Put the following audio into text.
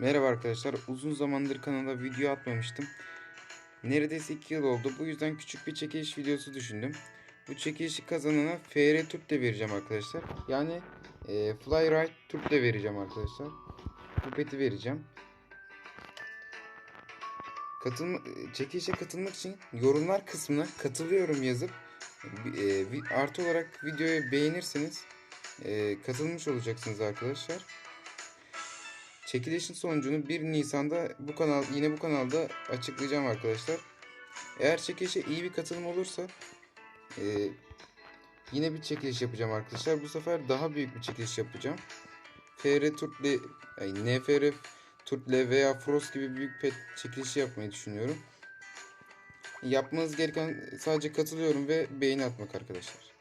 Merhaba arkadaşlar. Uzun zamandır kanala video atmamıştım. Neredeyse 2 yıl oldu. Bu yüzden küçük bir çekiliş videosu düşündüm. Bu çekilişi kazanana FR Türk de vereceğim arkadaşlar. Yani e, Fly Ride Türk de vereceğim arkadaşlar. Bu peti vereceğim. Katılma, e, çekilişe katılmak için yorumlar kısmına katılıyorum yazıp e, artı olarak videoyu beğenirseniz e, katılmış olacaksınız arkadaşlar. Çekilişin sonucunu 1 Nisan'da bu kanal yine bu kanalda açıklayacağım arkadaşlar. Eğer çekilişe iyi bir katılım olursa e, yine bir çekiliş yapacağım arkadaşlar. Bu sefer daha büyük bir çekiliş yapacağım. FR Turtle, ay NFR Turtle veya Frost gibi büyük pet çekilişi yapmayı düşünüyorum. Yapmanız gereken sadece katılıyorum ve beğeni atmak arkadaşlar.